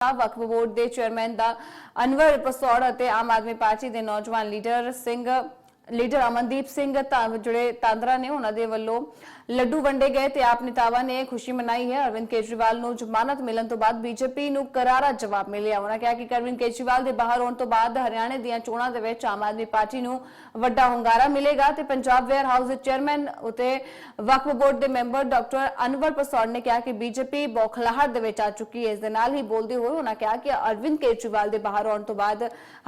Waqf board ਦੇ chairman ਦਾ ਅਨਵਰ ਪਸੌੜ ਅਤੇ ਆਮ ਆਦਮੀ ਪਾਰਟੀ ਦੇ ਨੌਜਵਾਨ ਲੀਡਰ ਸਿੰਘ ਲੀਡਰ ਅਮਨਦੀਪ ਸਿੰਘ ਤਾਂ ਜਿਹੜੇ ਤਾਂਦਰਾ ਨੇ ਉਹਨਾਂ ਦੇ ਵੱਲੋਂ ਲੱਡੂ ਵੰਡੇ ਗਏ ਤੇ ਆਪ ਨੇਤਾਵਾਂ ਨੇ ਖੁਸ਼ੀ ਮਨਾਈ ਹੈ। ਅਰਵਿੰਦ ਕੇਜਰੀਵਾਲ ਨੂੰ ਜ਼ਮਾਨਤ ਮਿਲਣ ਤੋਂ ਬਾਅਦ ਬੀਜੇਪੀ ਨੂੰ ਕਰਾਰਾ ਜਵਾਬ ਮਿਲਿਆ। ਉਹਨਾਂ ਕਿਹਾ ਕਿ ਅਰਵਿੰਦ ਕੇਜਰੀਵਾਲ ਦੇ ਬਾਹਰ ਆਉਣ ਤੋਂ ਬਾਅਦ ਹਰਿਆਣੇ ਦੀਆਂ ਚੋਣਾਂ ਦੇ ਵਿੱਚ ਆਮ ਆਦਮੀ ਪਾਰਟੀ ਨੂੰ ਵੱਡਾ ਹੁੰਗਾਰਾ ਮਿਲੇਗਾ ਤੇ ਪੰਜਾਬ ਵੇਅਰ ਹਾਊਸ ਦੇ ਚੇਅਰਮੈਨ ਉਤੇ ਵਕਫ ਬੋਰਡ ਦੇ ਮੈਂਬਰ ਡਾਕਟਰ ਅਨਵਰ ਪਸੌੜ ਨੇ ਕਿਹਾ ਕਿ ਬੀਜੇਪੀ ਬੌਖਲਾਹਟ ਦੇ ਵਿੱਚ ਆ ਚੁੱਕੀ ਹੈ। ਇਸ ਦੇ ਨਾਲ ਹੀ ਬੋਲਦੇ ਹੋਏ ਉਹਨਾਂ ਕਿਹਾ ਕਿ ਅਰਵਿੰਦ ਕੇਜਰੀਵਾਲ ਦੇ ਬਾਹਰ ਆਉਣ ਤੋਂ ਬਾਅਦ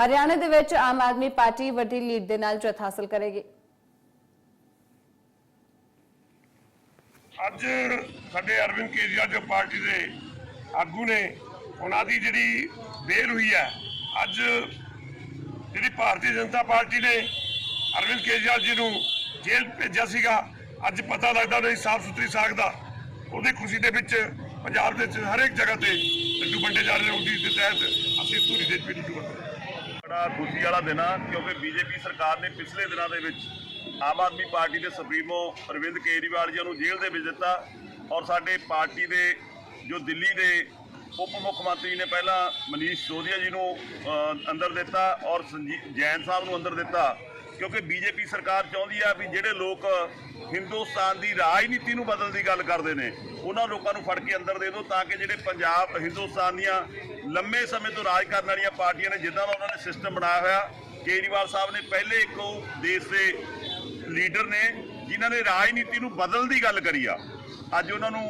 ਹਰਿਆਣੇ ਦੇ ਵਿੱਚ ਆਮ ਆਦਮੀ ਪਾਰਟੀ ਵੱਡੀ ਲੀਡ ਦੇ ਨਾਲ ਜਥਾ ਹਾਸਲ ਕਰੇਗੀ। ਅੱਜ ਸਾਡੇ ਅਰਵਿੰਦ ਕੇਜਰੀਵਾਲ ਜੋ ਪਾਰਟੀ ਦੇ ਆਗੂ ਨੇ, ਉਹਨਾਂ ਦੀ ਜਿਹੜੀ ਬੇਲ ਹੋਈ ਹੈ, ਅੱਜ ਜਿਹੜੀ ਭਾਰਤੀ ਜਨਤਾ ਪਾਰਟੀ ਨੇ ਅਰਵਿੰਦ ਕੇਜਰੀਵਾਲ ਜੀ ਨੂੰ ਜੇਲ੍ਹ ਭੇਜਿਆ ਸੀਗਾ, ਅੱਜ ਪਤਾ ਲੱਗਦਾ ਨਹੀਂ ਸਾਫ਼ ਸੁਥਰੀ ਸਾਗ ਦਾ। ਉਹਦੀ ਖੁਸ਼ੀ ਦੇ ਵਿੱਚ ਪੰਜਾਬ ਦੇ ਹਰੇਕ ਜਗ੍ਹਾ ਤੇ ਲੱਡੂ ਵੰਡੇ ਜਾ ਰਹੇ ਨੇ, ਉਹਦੀ ਦੇ ਤਹਿਤ ਅਸੀਂ ਧੂਰੀ ਦੇ ਵਿੱਚ ਲੱਡੂ ਵੰਡੇ ਬੜਾ ਖੁਸ਼ੀ ਵਾਲਾ ਦਿਨ ਆ, ਕਿਉਂਕਿ ਬੀਜੇਪੀ ਸਰਕਾਰ ਨੇ ਪਿਛਲੇ ਦਿਨਾਂ ਦੇ ਵਿੱਚ ਆਮ ਆਦਮੀ ਪਾਰਟੀ ਦੇ ਸੁਪਰੀਮੋ ਅਰਵਿੰਦ ਕੇਜਰੀਵਾਲ ਜੀ ਨੂੰ ਜੇਲ੍ਹ ਦੇ ਵਿੱਚ ਦਿੱਤਾ ਔਰ ਸਾਡੇ ਪਾਰਟੀ ਦੇ ਜੋ ਦਿੱਲੀ ਦੇ ਉਪ ਮੁੱਖ ਮੰਤਰੀ ਨੇ ਪਹਿਲਾਂ ਮਨੀਸ਼ ਸੋਧੀਆ ਜੀ ਨੂੰ ਅੰਦਰ ਦਿੱਤਾ ਔਰ ਸੰਜੀਵ ਜੈਨ ਸਾਹਿਬ ਨੂੰ ਅੰਦਰ ਦਿੱਤਾ। ਕਿਉਂਕਿ ਬੀਜੇਪੀ ਸਰਕਾਰ ਚਾਹੁੰਦੀ ਆ ਵੀ ਜਿਹੜੇ ਲੋਕ ਹਿੰਦੁਸਤਾਨ ਦੀ ਰਾਜਨੀਤੀ ਨੂੰ ਬਦਲਣ ਦੀ ਗੱਲ ਕਰਦੇ ਨੇ, ਉਹਨਾਂ ਲੋਕਾਂ ਨੂੰ ਫੜ ਕੇ ਅੰਦਰ ਦੇ ਦਿਓ ਤਾਂ ਕਿ ਜਿਹੜੇ ਪੰਜਾਬ, ਹਿੰਦੁਸਤਾਨ ਦੀਆਂ ਲੰਮੇ ਸਮੇਂ ਤੋਂ ਰਾਜ ਕਰਨ ਵਾਲੀਆਂ ਪਾਰਟੀਆਂ ਨੇ, ਜਿੱਦਾਂ ਦਾ ਉਹਨਾਂ ਨੇ ਸਿਸਟਮ ਬਣਾਇਆ ਹੋਇਆ, ਕੇਜਰੀਵਾਲ ਸਾਹਿਬ ਨੇ ਪਹਿਲੇ ਇੱਕ ਉਹ ਦੇਸ਼ ਦੇ ਲੀਡਰ ਨੇ, ਜਿਨ੍ਹਾਂ ਨੇ ਰਾਜਨੀਤੀ ਨੂੰ ਬਦਲਣ ਦੀ ਗੱਲ ਕਰੀ ਆ। ਅੱਜ ਉਹਨਾਂ ਨੂੰ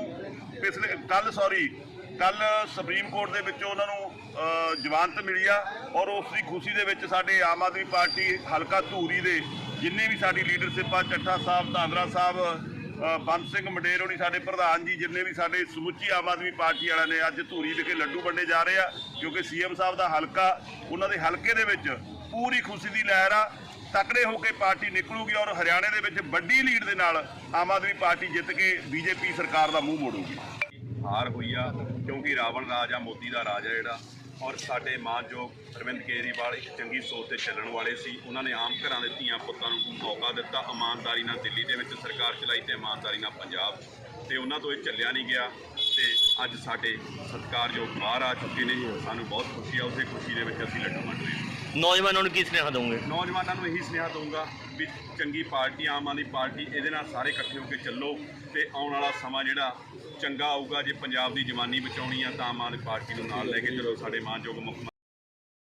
ਪਿਛਲੇ ਕੱਲ ਸੌਰੀ ਕੱਲ ਸੁਪਰੀਮ ਕੋਰਟ ਦੇ ਵਿੱਚੋਂ ਉਹਨਾਂ ਨੂੰ ਅ, ਜ਼ਮਾਨਤ ਮਿਲੀ ਆ ਔਰ ਉਸ ਦੀ ਖੁਸ਼ੀ ਦੇ ਵਿੱਚ ਸਾਡੇ ਆਮ ਆਦਮੀ ਪਾਰਟੀ ਹਲਕਾ ਧੂਰੀ ਦੇ ਜਿੰਨੇ ਵੀ ਸਾਡੀ ਲੀਡਰਸ਼ਿਪ ਆ ਚੱਠਾ ਸਾਹਿਬ ਧਾਂਦਰਾ ਸਾਹਿਬ ਅ, ਬੰਦ ਸਿੰਘ ਮੰਡੇਰ ਹੋਣੀ ਸਾਡੇ ਪ੍ਰਧਾਨ ਜੀ ਜਿੰਨੇ ਵੀ ਸਾਡੇ ਸਮੁੱਚੀ ਆਮ ਆਦਮੀ ਪਾਰਟੀ ਵਾਲਿਆਂ ਨੇ ਅੱਜ ਧੂਰੀ ਵਿਖੇ ਲੱਡੂ ਵੰਡੇ ਜਾ ਰਹੇ ਆ ਕਿਉਂਕਿ ਸੀਐਮ ਸਾਹਿਬ ਦਾ ਹਲਕਾ ਉਹਨਾਂ ਦੇ ਹਲਕੇ ਦੇ ਵਿੱਚ ਪੂਰੀ ਖੁਸ਼ੀ ਦੀ ਲਹਿਰ ਆ ਤਕੜੇ ਹੋ ਕੇ ਪਾਰਟੀ ਨਿਕਲੂਗੀ ਔਰ ਹਰਿਆਣੇ ਦੇ ਵਿੱਚ ਵੱਡੀ ਲੀਡ ਦੇ ਨਾਲ ਆਮ ਆਦਮੀ ਪਾਰਟੀ ਜਿੱਤ ਕੇ ਬੀਜੇਪੀ ਸਰਕਾਰ ਦਾ ਮੂੰਹ ਮੋੜੂਗੀ। ਹਾਰ ਹੋਈ ਆ, ਕਿਉਂਕਿ ਰਾਵਣ ਰਾਜ ਆ, ਮੋਦੀ ਦਾ ਰਾਜ ਆ ਜਿਹੜਾ। ਔਰ ਸਾਡੇ ਮਾਨਯੋਗ ਅਰਵਿੰਦ ਕੇਜਰੀਵਾਲ ਇੱਕ ਚੰਗੀ ਸੋਚ ਤੇ ਚੱਲਣ ਵਾਲੇ ਸੀ। ਉਹਨਾਂ ਨੇ ਆਮ ਘਰਾਂ ਦੇ ਧੀਆਂ ਪੁੱਤਾਂ ਨੂੰ ਮੌਕਾ ਦਿੱਤਾ, ਇਮਾਨਦਾਰੀ ਨਾਲ ਦਿੱਲੀ ਦੇ ਵਿੱਚ ਸਰਕਾਰ ਚਲਾਈ ਤੇ ਇਮਾਨਦਾਰੀ ਨਾਲ ਪੰਜਾਬ। ਤੇ ਉਹਨਾਂ ਤੋਂ ਇਹ ਚੱਲਿਆ ਨਹੀਂ ਗਿਆ। ਤੇ ਅੱਜ ਸਾਡੇ ਸਤਿਕਾਰਯੋਗ ਬਾਹਰ ਆ ਚੁੱਕੇ ਨੇ ਸਾਨੂੰ ਬਹੁਤ ਖੁਸ਼ੀ ਆ, ਉਸੇ ਖੁਸ਼ੀ ਦੇ ਵਿੱਚ ਅਸੀਂ ਲੱਡੂ ਵੰਡ ਰਹੇ ਹਾਂ। ਨੌਜਵਾਨਾਂ ਨੂੰ ਕੀ ਸੁਨੇਹਾ ਦੋਗੇ ਨੌਜਵਾਨਾਂ ਨੂੰ ਇਹੀ ਸੁਨੇਹਾ ਦਊਂਗਾ ਵੀ ਚੰਗੀ ਪਾਰਟੀ, ਆਮ ਆਦਮੀ ਪਾਰਟੀ, ਇਹਦੇ ਨਾਲ ਸਾਰੇ ਇਕੱਠੇ ਹੋ ਕੇ ਚੱਲੋ ਤੇ ਆਉਣ ਵਾਲਾ ਸਮਾਂ ਜਿਹੜਾ ਚੰਗਾ ਆਊਗਾ ਜੇ ਪੰਜਾਬ ਦੀ ਜਵਾਨੀ ਬਚਾਉਣੀ ਆ ਤਾਂ ਆਮ ਆਦਮੀ ਪਾਰਟੀ ਨੂੰ ਨਾਲ ਲੈ ਕੇ ਚਲੋ, ਸਾਡੇ ਮਾਨਯੋਗ ਮੁੱਖ